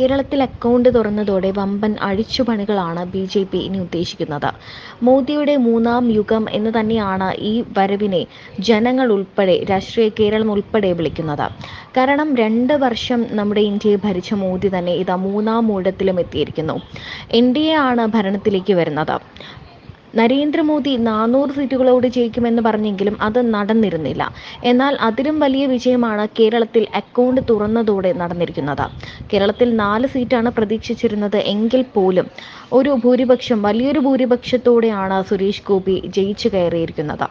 കേരളത്തിൽ അക്കൗണ്ട് തുറന്നതോടെ വമ്പൻ അഴിച്ചുപണികളാണ് ബി ജെ പി ഇനി ഉദ്ദേശിക്കുന്നത്. മോദിയുടെ മൂന്നാം യുഗം എന്ന് തന്നെയാണ് ഈ വരവിനെ ജനങ്ങൾ ഉൾപ്പെടെ രാഷ്ട്രീയ കേരളം ഉൾപ്പെടെ വിളിക്കുന്നത്. കാരണം രണ്ട് വർഷം നമ്മുടെ ഇന്ത്യയെ ഭരിച്ച മോദി തന്നെ ഇതാ മൂന്നാം ഊഴത്തിലും എത്തിയിരിക്കുന്നു. എൻ ഡി എ ആണ് ഭരണത്തിലേക്ക് വരുന്നത്. നരേന്ദ്രമോദി നാനൂറ് സീറ്റുകളോട് ജയിക്കുമെന്ന് പറഞ്ഞെങ്കിലും അത് നടന്നിരുന്നില്ല. എന്നാൽ അതിലും വലിയ വിജയമാണ് കേരളത്തിൽ അക്കൗണ്ട് തുറന്നതോടെ നടന്നിരിക്കുന്നത്. കേരളത്തിൽ നാല് സീറ്റാണ് പ്രതീക്ഷിച്ചിരുന്നത് എങ്കിൽ പോലും ഒരു ഭൂരിപക്ഷം വലിയൊരു ഭൂരിപക്ഷത്തോടെയാണ് സുരേഷ് ഗോപി ജയിച്ചു കയറിയിരിക്കുന്നത്.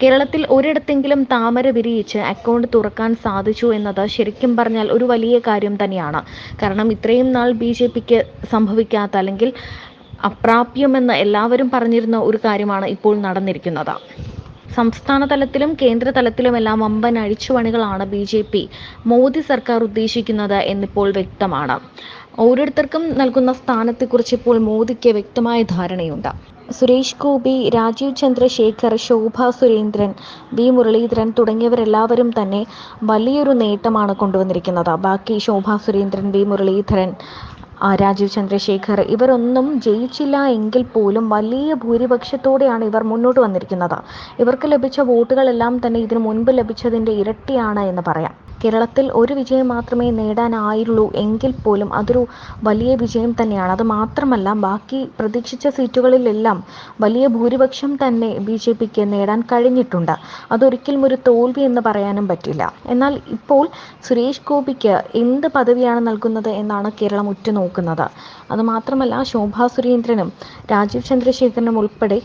കേരളത്തിൽ ഒരിടത്തെങ്കിലും താമര വിരിയിച്ച് അക്കൗണ്ട് തുറക്കാൻ സാധിച്ചു എന്നത് ശരിക്കും പറഞ്ഞാൽ ഒരു വലിയ കാര്യം തന്നെയാണ്. കാരണം ഇത്രയും നാൾ ബി ജെ പിക്ക് സംഭവിക്കാത്ത അല്ലെങ്കിൽ അപ്രാപ്യമെന്ന് എല്ലാവരും പറഞ്ഞിരുന്ന ഒരു കാര്യമാണ് ഇപ്പോൾ നടന്നിരിക്കുന്നത്. സംസ്ഥാന തലത്തിലും കേന്ദ്ര തലത്തിലുമെല്ലാം വമ്പൻ അഴിച്ചുപണികളാണ് ബി ജെ പി മോദി സർക്കാർ ഉദ്ദേശിക്കുന്നത് എന്നിപ്പോൾ വ്യക്തമാണ്. ഓരോരുത്തർക്കും നൽകുന്ന സ്ഥാനത്തെക്കുറിച്ച് ഇപ്പോൾ മോദിക്ക് വ്യക്തമായ ധാരണയുണ്ട്. സുരേഷ് ഗോപി രാജീവ് ചന്ദ്രശേഖർ ശോഭ സുരേന്ദ്രൻ വി മുരളീധരൻ തുടങ്ങിയവരെല്ലാവരും തന്നെ വലിയൊരു നേട്ടമാണ് കൊണ്ടുവന്നിരിക്കുന്നത്. ബാക്കി ശോഭ സുരേന്ദ്രൻ വി മുരളീധരൻ രാജീവ് ചന്ദ്രശേഖർ ഇവരൊന്നും ജയിച്ചില്ല എങ്കിൽ പോലും വലിയ ഭൂരിപക്ഷത്തോടെയാണ് ഇവർ മുന്നോട്ട് വന്നിരിക്കുന്നത്. ഇവർക്ക് ലഭിച്ച വോട്ടുകളെല്ലാം തന്നെ ഇതിനു മുൻപ് ലഭിച്ചതിന്റെ ഇരട്ടിയാണ് എന്ന് പറയാം. കേരളത്തിൽ ഒരു വിജയം മാത്രമേ നേടാനായുള്ളൂ എങ്കിൽ പോലും അതൊരു വലിയ വിജയം തന്നെയാണ്. അത് മാത്രമല്ല ബാക്കി പ്രതീക്ഷിച്ച സീറ്റുകളിലെല്ലാം വലിയ ഭൂരിപക്ഷം തന്നെ ബി ജെ പിക്ക് നേടാൻ കഴിഞ്ഞിട്ടുണ്ട്. അതൊരിക്കലും ഒരു തോൽവി എന്ന് പറയാനും പറ്റില്ല. എന്നാൽ ഇപ്പോൾ സുരേഷ് ഗോപിക്ക് എന്ത് പദവിയാണ് നൽകുന്നത് എന്നാണ് കേരളം ഉറ്റുനോക്കുന്നത്. അത് മാത്രമല്ല ശോഭാ സുരേന്ദ്രനും രാജീവ് ചന്ദ്രശേഖരനും ഉൾപ്പെടെ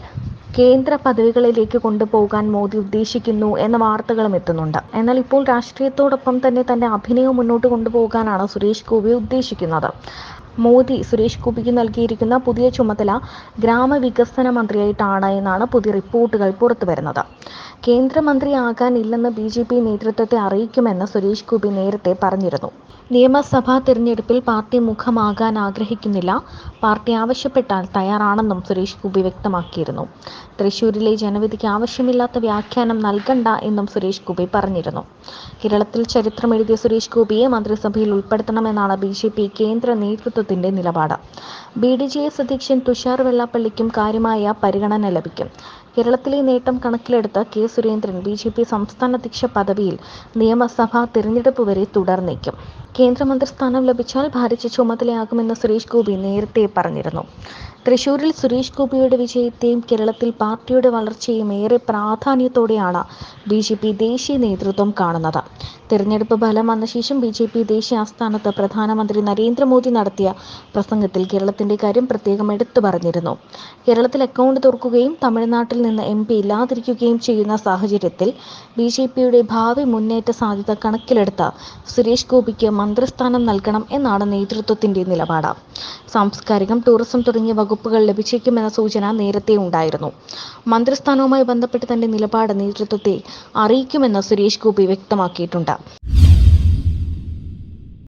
കേന്ദ്ര പദവികളിലേക്ക് കൊണ്ടുപോകാൻ മോദി ഉദ്ദേശിക്കുന്നു എന്ന വാർത്തകളും എത്തുന്നുണ്ട്. എന്നാൽ ഇപ്പോൾ രാഷ്ട്രീയത്തോടൊപ്പം തന്നെ തന്റെ അഭിനയം മുന്നോട്ട് കൊണ്ടുപോകാനാണ് സുരേഷ് ഗോപി ഉദ്ദേശിക്കുന്നത്. മോദി സുരേഷ് ഗോപിക്ക് നൽകിയിരിക്കുന്ന പുതിയ ചുമതല ഗ്രാമവികസന മന്ത്രിയായിട്ടാണ് എന്നാണ് പുതിയ റിപ്പോർട്ടുകൾ പുറത്തു വരുന്നത് കേന്ദ്രമന്ത്രിയാകാനില്ലെന്ന് ബി ജെ പി നേതൃത്വത്തെ അറിയിക്കുമെന്ന് സുരേഷ് ഗോപി നേരത്തെ പറഞ്ഞിരുന്നു. നിയമസഭാ തിരഞ്ഞെടുപ്പിൽ പാർട്ടി മുഖമാകാൻ ആഗ്രഹിക്കുന്നില്ല. പാർട്ടി ആവശ്യപ്പെട്ടാൽ തയ്യാറാണെന്നും സുരേഷ് ഗോപി വ്യക്തമാക്കിയിരുന്നു. തൃശൂരിലെ ജനവിധിക്ക് ആവശ്യമില്ലാത്ത വ്യാഖ്യാനം നൽകണ്ട എന്നും സുരേഷ് ഗോപി പറഞ്ഞിരുന്നു. കേരളത്തിൽ ചരിത്രം എഴുതിയ സുരേഷ് ഗോപിയെ മന്ത്രിസഭയിൽ ഉൾപ്പെടുത്തണമെന്നാണ് ബി കേന്ദ്ര നേതൃത്വത്തിന്റെ നിലപാട്. ബി ഡി ജെ എസ് അധ്യക്ഷൻ തുഷാർ വെള്ളാപ്പള്ളിക്കും കാര്യമായ പരിഗണന ലഭിക്കും. കേരളത്തിലെ നേട്ടം കണക്കിലെടുത്ത് K Surendran B J P സംസ്ഥാന അധ്യക്ഷ പദവിയിൽ നിയമസഭാ തിരഞ്ഞെടുപ്പ് വരെ തുടർന്നേക്കും. കേന്ദ്രമന്ത്രിസ്ഥാനം ലഭിച്ചാൽ ഭാരിച്ച ചുമതലയാകുമെന്ന് സുരേഷ് ഗോപി നേരത്തെ പറഞ്ഞിരുന്നു. തൃശൂരിൽ സുരേഷ് ഗോപിയുടെ വിജയത്തെയും കേരളത്തിൽ പാർട്ടിയുടെ വളർച്ചയും ഏറെ പ്രാധാന്യത്തോടെയാണ് ബി ജെ പി ദേശീയ നേതൃത്വം കാണുന്നത്. തിരഞ്ഞെടുപ്പ് ഫലം വന്ന ശേഷം ബി ജെ പി ദേശീയ ആസ്ഥാനത്ത് പ്രധാനമന്ത്രി നരേന്ദ്രമോദി നടത്തിയ പ്രസംഗത്തിൽ കേരളത്തിന്റെ കാര്യം പ്രത്യേകം എടുത്തു പറഞ്ഞിരുന്നു. കേരളത്തിൽ അക്കൗണ്ട് തുറക്കുകയും തമിഴ്നാട്ടിൽ നിന്ന് എം പി ഇല്ലാതിരിക്കുകയും ചെയ്യുന്ന സാഹചര്യത്തിൽ ബി ജെ പിയുടെ ഭാവി മുന്നേറ്റ സാധ്യത കണക്കിലെടുത്ത സുരേഷ് ഗോപിക്ക് മന്ത്രിസ്ഥാനം നൽകണം എന്നാണ് നേതൃത്വത്തിന്റെ നിലപാട്. സാംസ്കാരികം ടൂറിസം തുടങ്ങിയ വകുപ്പുകൾ ലഭിച്ചേക്കുമെന്ന സൂചന നേരത്തെ ഉണ്ടായിരുന്നു. മന്ത്രിസ്ഥാനവുമായി ബന്ധപ്പെട്ട് തന്റെ നിലപാട് നേതൃത്വത്തെ അറിയിക്കുമെന്ന് സുരേഷ് ഗോപി വ്യക്തമാക്കിയിട്ടുണ്ട്.